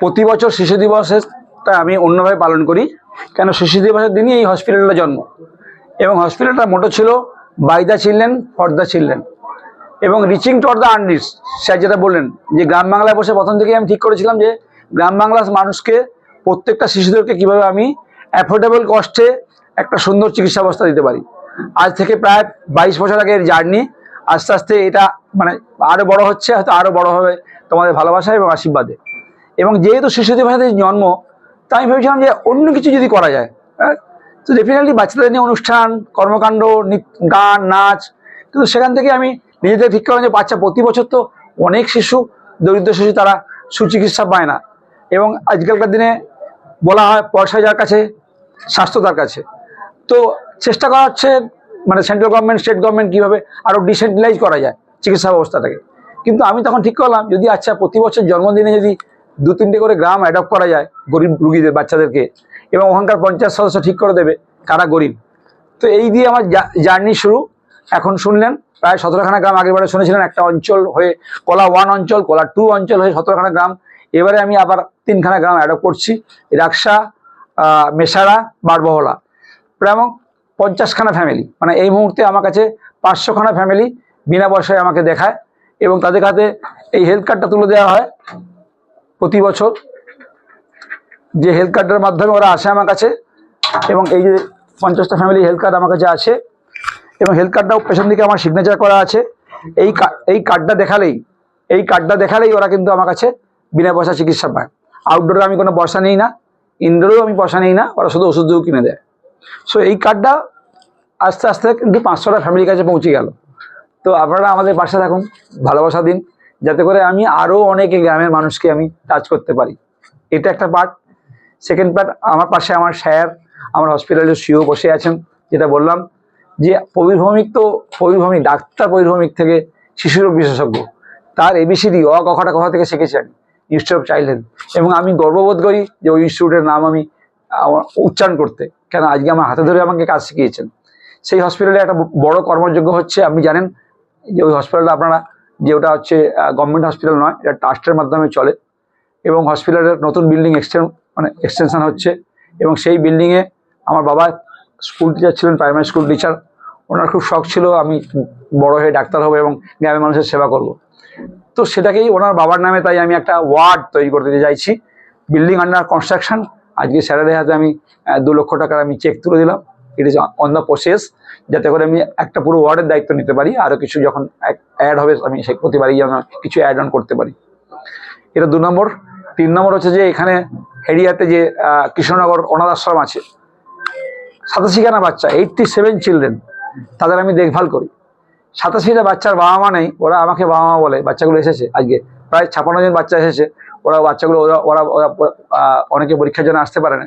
প্রতি বছর শিশু দিবসটা আমি অন্যভাবে পালন করি, কেন শিশু দিবসের দিনই এই হসপিটালটা জন্ম। এবং হসপিটালটা মোটো ছিল by the children for the children এবং reaching to the unreached sir যেটা বললেন, যে গ্রাম বাংলায় বসে প্রথম থেকেই আমি ঠিক করেছিলাম যে গ্রাম বাংলার মানুষকে, প্রত্যেকটা শিশুদেরকে কীভাবে আমি অ্যাফোর্ডেবল কস্টে একটা সুন্দর চিকিৎসা ব্যবস্থা দিতে পারি। আজ থেকে প্রায় বাইশ বছর আগের জার্নি আস্তে আস্তে এটা মানে আরও বড় হচ্ছে, হয়তো আরও বড় হবে তোমাদের ভালোবাসা এবং আশীর্বাদে। এবং যেহেতু শিশু দিবসের জন্ম, তাই আমি ভেবেছিলাম যে অন্য কিছু যদি করা যায় হ্যাঁ? তো ডেফিনেটলি বাচ্চাদের নিয়ে অনুষ্ঠান, কর্মকাণ্ড গান, নাচ, কিন্তু সেখান থেকে আমি নিজেদের ঠিক করলাম যে বাচ্চা প্রতি বছর তো অনেক শিশু, দরিদ্র শিশু তারা সুচিকিৎসা পায় না। এবং আজকালকার দিনে বলা হয় পয়সা যার কাছে, স্বাস্থ্য তার কাছে। তো চেষ্টা করা হচ্ছে মানে সেন্ট্রাল গভর্নমেন্ট স্টেট গভর্নমেন্ট কীভাবে আরও ডিসেন্ট্রালাইজ করা যায় চিকিৎসা ব্যবস্থাটাকে কিন্তু আমি তখন ঠিক করলাম, যদি আচ্ছা প্রতি বছর জন্মদিনে যদি দু, তিনটে করে গ্রাম অ্যাডপ্ট করা যায় গরিব রুগীদের, বাচ্চাদেরকে, এবং ওখানকার পঞ্চায়েত সদস্য ঠিক করে দেবে কারা গরিব। তো এই দিয়ে আমার জার্নি শুরু। এখন শুনলেন, প্রায় সতেরোখানা গ্রাম আগেরবারে শুনেছিলেন, একটা অঞ্চল হয়ে কলা ওয়ান অঞ্চল, কলা টু অঞ্চল হয়ে সতেরোখানা গ্রাম। এবারে আমি আবার তিনখানা গ্রাম অ্যাডপ্ট করছি, রাকসা মেসারা, বারবহলা। এবং পঞ্চাশখানা ফ্যামিলি মানে এই মুহূর্তে আমার কাছে পাঁচশোখানা ফ্যামিলি বিনা পয়সায় আমাকে দেখায় এবং তাদের কাছে এই হেলথ কার্ডটা তুলে দেওয়া হয় প্রতি বছর। যে হেলথ কার্ডের মাধ্যমে ওরা আসে আমার কাছে এবং এই যে পঞ্চাশটা ফ্যামিলি হেলথ কার্ড আমার কাছে আছে এবং হেলথ কার্ডটাও পেছন দিকে আমার সিগনেচার করা আছে। এই এই কার্ডটা দেখালেই, এই কার্ডটা দেখালেই ওরা কিন্তু আমার কাছে বিনা পয়সা চিকিৎসা পায়। আউটডোরে আমি কোনো পয়সা নিই না ইনডোরেও আমি পয়সা নিই না, ওরা শুধু ওষুধও কিনে দেয়। সো এই কার্ডটা আস্তে আস্তে কিন্তু পাঁচশোটা ফ্যামিলির কাছে পৌঁছে গেল। তো আপনারা আমাদের পাশে থাকুন, ভালোবাসা দিন, যাতে করে আমি আরও অনেক গ্রামের মানুষকে আমি টাচ করতে পারি। এটা একটা পার্ট সেকেন্ড পার্ট আমার পাশে আমার স্যার, আমার হসপিটালের সিও বসে আছেন, যেটা বললাম যে পরিভ্রমিক তো পরিভ্রমিক ডাক্তার পরিভ্রমিক থেকে শিশুরোগ বিশেষজ্ঞ। তার এবিসিডি অ কখটা কথা থেকে শিখেছি আমি? ইনস্টিটিউট অফ চাইল্ড হেলথ এবং আমি গর্ববোধ করি যে ওই ইনস্টিটিউটের নাম আমি উচ্চারণ করতে। কেন? আজকে আমার হাতে ধরে আমাকে কাজ শিখিয়েছেন। সেই হসপিটালে একটা বড় কর্মযোগ্য হচ্ছে, আপনি জানেন যে ওই হসপিটালটা আপনারা, যে ওটা হচ্ছে গভর্নমেন্ট হসপিটাল নয়, এটা ট্রাস্টের মাধ্যমে চলে। এবং হসপিটালের নতুন বিল্ডিং এক্সটেন মানে এক্সটেনশন হচ্ছে। এবং সেই বিল্ডিংয়ে আমার বাবা স্কুল টিচার ছিলেন প্রাইমারি স্কুল টিচার ওনার খুব শখ ছিল, আমি বড় হয়ে ডাক্তার হব এবং গ্রামের মানুষের সেবা করব। তো সেটাকেই ওনার বাবার নামে তাই আমি একটা ওয়ার্ড তৈরি করতে চাইছি। বিল্ডিং আন্ডার কনস্ট্রাকশন আজকে স্যারের হাতে আমি দু লক্ষ টাকার আমি চেক তুলে দিলাম। It is on the process যাতে করে আমি একটা পুরো ওয়ার্ডের দায়িত্ব নিতে পারি আরও কিছু যখন অ্যাড হবে, আমি সেই প্রতিবারই যেন কিছু অ্যাড অন করতে পারি। এটা দু নম্বর। তিন নম্বর হচ্ছে যে এখানে হেরিয়াতে যে কৃষ্ণনগর অনাথ আশ্রম আছে, সাতাশিখানা বাচ্চা এইটটি সেভেন চিলড্রেন তাদের আমি দেখভাল করি। সাতাশিটা বাচ্চার বাবা মা নেই, ওরা আমাকে বাবা মা বলে, বাচ্চাগুলো এসেছে, আজকে প্রায় ছাপান্ন জন বাচ্চা এসেছে। ওরা বাচ্চাগুলো, ওরা ওরা ওরা অনেকে পরীক্ষার জন্য আসতে পারে না।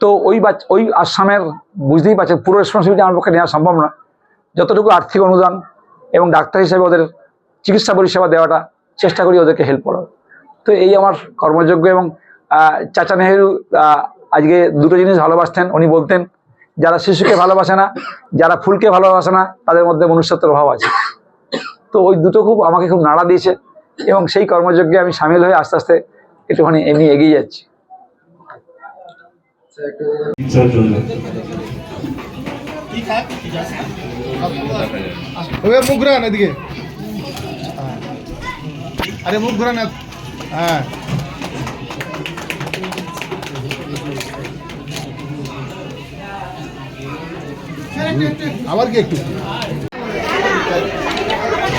তো ওই বাচ্চা, ওই আসামের বুঝতেই পারছেন, পুরো রেসপন্সিবিলিটি আমার পক্ষে নেওয়া সম্ভব না যতটুকু আর্থিক অনুদান এবং ডাক্তার হিসেবে ওদের চিকিৎসা পরিষেবা দেওয়াটা, চেষ্টা করি ওদেরকে হেল্প করার। তো এই আমার কর্মযোগ্য এবং চাচা নেহেরু আজকে দুটো জিনিস ভালোবাসতেন, উনি বলতেন, যারা শিশুকে ভালোবাসে না, যারা ফুলকে ভালোবাসে না, তাদের মধ্যে মনুষ্যত্বের অভাব আছে। তো ওই দুটো খুব আমাকে খুব নাড়া দিয়েছে। এবং সেই কর্মযজ্ঞে আমি সামিল হয়ে আস্তে আস্তে একটুখানি এমনি এগিয়ে যাচ্ছি। মুখ। আরে মুখ হ্যাঁ। আবার কি একটু?